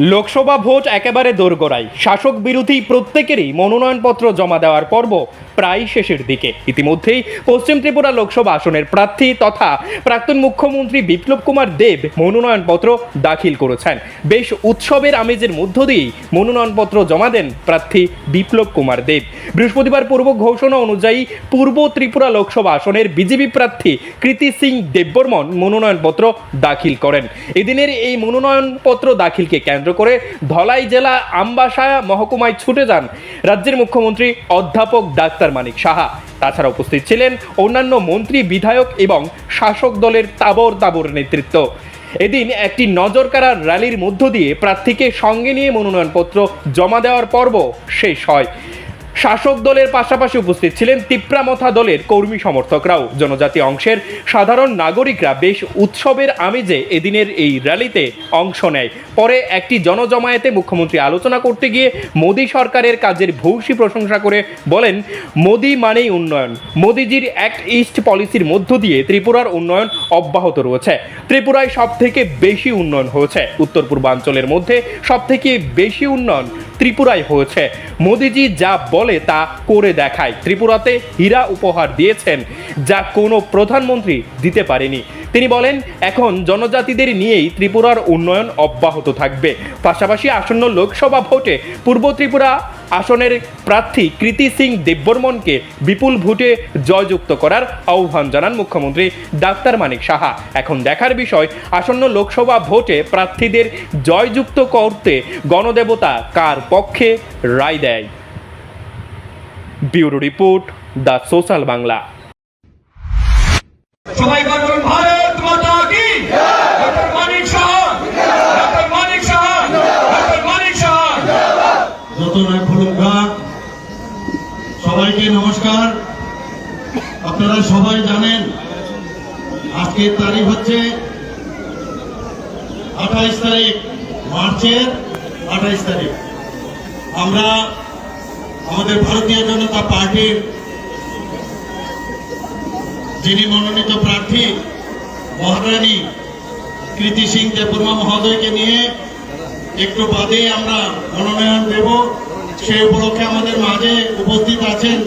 Lok Sabha vote একেবারে দোরগোড়ায়। শাসক বিরোধী প্রত্যেকেরই মনোনয়নপত্র জমা দেওয়ার পর্ব প্রায় শেষের দিকে। ইতিমধ্যেই পশ্চিম ত্রিপুরা লোকসভা আসনের প্রার্থী তথা প্রাক্তন মুখ্যমন্ত্রী বিপ্লব কুমার দেব মনোনয়নপত্র দাখিল করেছেন। বেশ উৎসবের আমেজের মধ্য দিয়েই মনোনয়নপত্র জমা দেন প্রার্থী বিপ্লব কুমার দেব। বৃহস্পতিবার পূর্ব ঘোষণা অনুযায়ী পূর্ব ত্রিপুরা লোকসভা আসনের বিজেপি প্রার্থী কৃতি সিং দেববর্মন মনোনয়নপত্র দাখিল করেন। এদিনের এই মনোনয়নপত্র দাখিলকে কেন্দ্র করে ধলাই জেলা আমবাসা মহকুমায় ছুটে যান রাজ্যের মুখ্যমন্ত্রী অধ্যাপক ডাক্তার মানিক সাহা। তাছাড়া উপস্থিত ছিলেন অন্যান্য মন্ত্রী, বিধায়ক এবং শাসক দলের তাবর তাবর নেতৃত্ব। এদিন একটি নজরকাড়া র্যালির মধ্য দিয়ে প্রার্থীকে সঙ্গে নিয়ে মনোনয়নপত্র জমা দেওয়ার পর্ব শেষ হয়। শাসক দলের পাশাপাশি উপস্থিত ছিলেন তিপ্রামথা দলের কর্মী সমর্থকরাও। জনজাতি অংশের সাধারণ নাগরিকরা বেশ উৎসবের আমেজে এদিনের এই র্যালিতে অংশ নেয়। পরে একটি জনজমায়েতে মুখ্যমন্ত্রী আলোচনা করতে গিয়ে মোদী সরকারের কাজের ভূয়সী প্রশংসা করে বলেন, মোদী মানেই উন্নয়ন। মোদিজির অ্যাক্ট ইস্ট পলিসির মধ্য দিয়ে ত্রিপুরার উন্নয়ন অব্যাহত রয়েছে। ত্রিপুরায় সব থেকে বেশি উন্নয়ন হয়েছে। উত্তর পূর্বাঞ্চলের মধ্যে সব থেকে বেশি উন্নয়ন ত্রিপুরায় হয়েছে। মোদিজি যা বলে তা করে দেখায়। ত্রিপুরাতে হীরা উপহার দিয়েছেন যা কোনো প্রধানমন্ত্রী দিতে পারেনি। তিনি বলেন, এখন জনজাতিদের নিয়েই ত্রিপুরার উন্নয়ন অব্যাহত থাকবে। পাশাপাশি আসন্ন লোকসভা ভোটে পূর্ব ত্রিপুরা আসনের প্রার্থী কৃতি সিং দেববর্মনকে বিপুল ভোটে জয়যুক্ত করার আহ্বান জানান মুখ্যমন্ত্রী ডাক্তার মানিক সাহা। এখন দেখার বিষয়, আসন্ন লোকসভা ভোটে প্রার্থীদের জয়যুক্ত করতে গণদেবতা কার পক্ষে রায় দেয়? Bureau report the social Bangla. সবাই বলুন ভারত মাতা কি doctor Manik Saha doctor Manik Saha doctor Manik Saha যত নয় ফুলুঙ্গা সবাইকে নমস্কার। আপনারা সবাই জানেন, আজকের তারিখ হচ্ছে আঠাইশ তারিখ, মার্চের আঠাইশ তারিখ। আমরা আমাদের ভারতীয় জনতা পার্টির যিনি মনোনীত প্রার্থী, মহারানী কৃতি সিং দেববর্মা মহোদয়কে নিয়ে একটু বাদে আমরা মনোনয়ন দেব। সেই উপলক্ষে আমাদের মাঝে উপস্থিত আছেন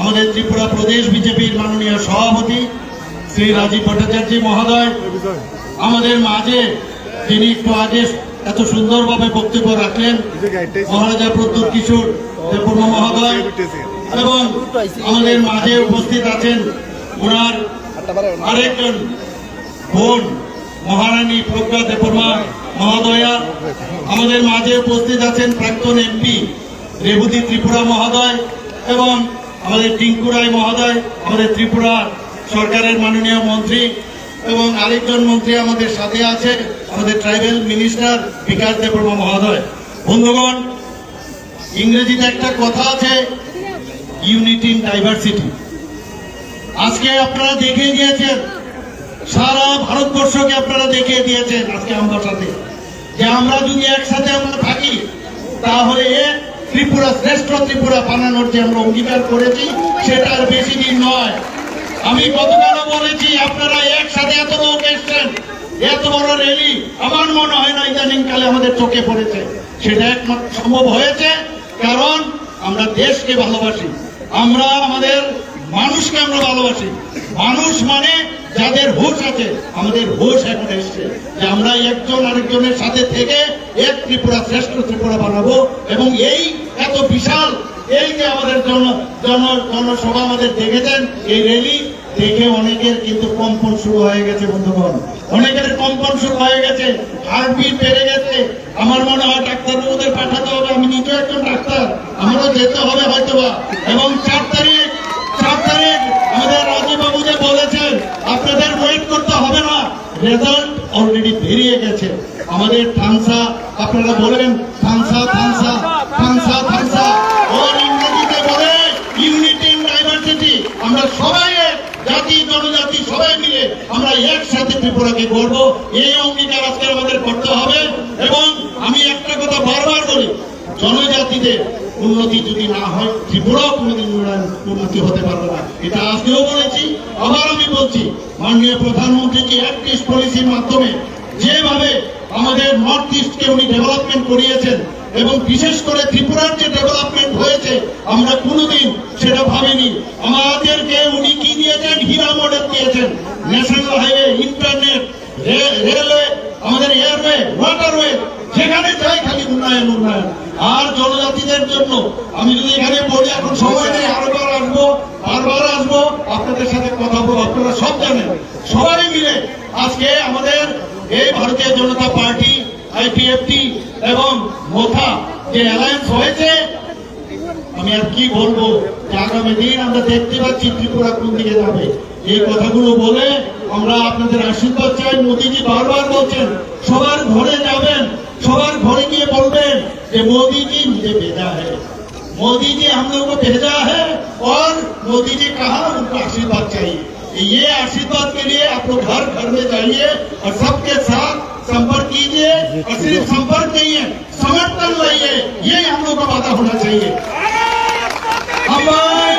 আমাদের ত্রিপুরা প্রদেশ বিজেপির মাননীয় সভাপতি শ্রী রাজীব ভট্টাচার্য মহোদয়। আমাদের মাঝে যিনি একটু আগে এত সুন্দরভাবে বক্তব্য রাখলেন। মহারাজা প্রদ্যুৎ কিশোর দেববর্মা মহোদয় এবং আমাদের মাঝে উপস্থিত আছেন ওনার আরেকজন বোন মহারানী প্রজ্ঞা দেববর্মা মহোদয়া, আমাদের মাঝে উপস্থিত আছেন প্রাক্তন এমপি রেবতী ত্রিপুরা মহোদয় এবং আমাদের টিঙ্কু রায় মহোদয়, আমাদের ত্রিপুরা সরকারের মাননীয় মন্ত্রী এবং আরেকজন মন্ত্রী আমাদের সাথে আছে আমাদের ট্রাইবেল মিনিস্টার বিকাশ দেববর্মা মহোদয়। বন্ধুগণ, ইংরেজিতে একটা কথা আছে, ইউনিটি ইন ডাইভার্সিটি। আজকে আপনারা দেখে গিয়েছেন সারা ভারতবর্ষকে আপনারা দেখিয়ে দিয়েছেন আজকে আমার সাথে। যে আমরা যদি একসাথে আমরা থাকি, তাহলে ত্রিপুরা, শ্রেষ্ঠ ত্রিপুরা বানানোর যে আমরা অঙ্গীকার করেছি, সেটা আর বেশি দিন নয়। আমি গতকালও বলেছি, আপনারা একসাথে এত লোক এসছেন, এত বড় র্যালি। আমার মনে হয় না ইদানিং কালে আমাদের চোখে পড়েছে। সেটা একমাত্র সম্ভব হয়েছে, কারণ আমরা দেশকে ভালোবাসি। আমরা আমাদের মানুষকে আমরা ভালোবাসি। মানুষ মানে যাদের হুশ আছে, আমাদের হুশ এখন এসছে যে আমরা একজন আরেকজনের সাথে থেকে এক ত্রিপুরা শ্রেষ্ঠ ত্রিপুরা বানাবো এবং এই এত বিশাল, এই যে আমাদের জন জন, জনসভা আমাদের দেখেছেন, এই র্যালি দেখে অনেকের কিন্তু কম্পন শুরু হয়ে গেছে, বন্ধুগণ। অনেকের কম্পন শুরু হয়ে গেছে হার্টবিট বেড়ে গেছে। আমার মনে হয় ডাক্তারবাবুদের পাঠাতে হবে, আমি নিজেও একজন ডাক্তার। আমারও যেতে হবে হয়তোবা। এবং চার তারিখ আমাদের রাজীব বাবু যে বলেছেন আপনাদের ওয়েট করতে হবে না রেজাল্ট অলরেডি বেরিয়ে গেছে। আমাদের থানসা, আপনারা বলেন থানসা থানসা থানসা থানসা। বলে ইউনিটি ইন ডাইভার্সিটি আমরা সবাই জাতি, জনজাতি, সবাই মিলে আমরা একসাথে ত্রিপুরাকে গড়ব। এই অঙ্গীকার আজকে আমাদের করতে হবে। এবং আমি একটা কথা বারবার বলি, জনজাতিদের উন্নতি যদি না হয়, ত্রিপুরাও উন্নতি হতে পারবে না। এটা আজকেও বলেছি। আবার আমি বলছি, মাননীয় প্রধানমন্ত্রী যে অ্যাক্টিভ পলিসির মাধ্যমে যেভাবে আমাদের নর্থ ইস্টকে উনি ডেভেলপমেন্ট করিয়েছেন এবং বিশেষ করে ত্রিপুরার যে ডেভেলপমেন্ট হয়েছে, আমরা কোনোদিন সেটা ভাবিনি। আমাদেরকে উনি কি দিয়েছেন? হীরা মডেল দিয়েছেন। ন্যাশনাল হাইওয়ে ইন্টারনেট রেলওয়ে আমাদের এয়ারওয়ে ওয়াটারওয়ে যেখানে যাই খালি উন্নয়ন উন্নয়ন। আর জনজাতিদের জন্য, আমি যদি এখানে বলি, এখন সময় নেই, আরবার আসব, বারবার আসব, আপনাদের সাথে কথা বলব, আপনারা সব জানেন। সবাই মিলে আজকে আমাদের এই ভারতীয় জনতা পার্টি আইপিএফটি এবং মোথা যে অ্যালায়েন্স হয়েছে আমি আর কি বলবো যে আগামী দিন আমরা দেখতে পাচ্ছি ত্রিপুরা কোন দিকে যাবে এই কথাগুলো বলে আমরা আপনাদের আশীর্বাদ চাই মোদীজি বারবার বলছেন সবার ঘরে যাবেন সবার ঘরে গিয়ে বলবেন যে মোদীজি मुझे भेजा है मोदी जी हम लोग को भेजा है और मोदी जी कहा उनको आशीर्वाद चाहिए ये आशीर्वाद के लिए आप लोग घर घर में जाइए और सबके साथ संपर्क कीजिए और सिर्फ संपर्क नहीं है समर्थन लाइए ये हम लोग का वादा होना चाहिए हमारे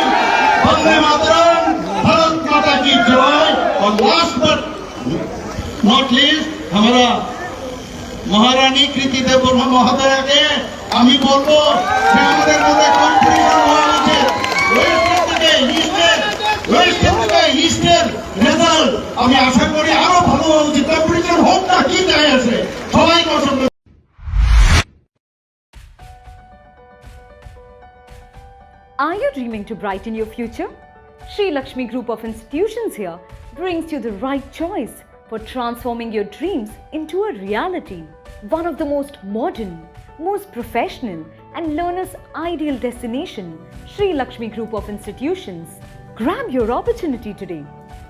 वंदे मातरम भारत माता की जय और लास्ट बट नॉट लीस्ट हमारा মহারানী কৃতি দেববর্মা মহোদয়াকে আমি বলবো যে আমাদের মধ্যে কম্পিটিশন হওয়া রেজাল্ট আমি আশা করি আরো ভালো হওয়া উচিত কম্পিটিশন হোক না কি যায় আছে সবাইকে অসংখ্য Are you dreaming to brighten your future? Sri Lakshmi Group of Institutions here brings you the right choice for transforming your dreams into a reality. One of the most modern, most professional, and learners' ideal destination, Sri Lakshmi Group of Institutions. Grab your opportunity today.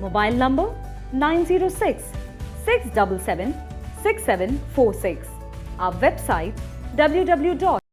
Mobile number 906 677 6746. Our website www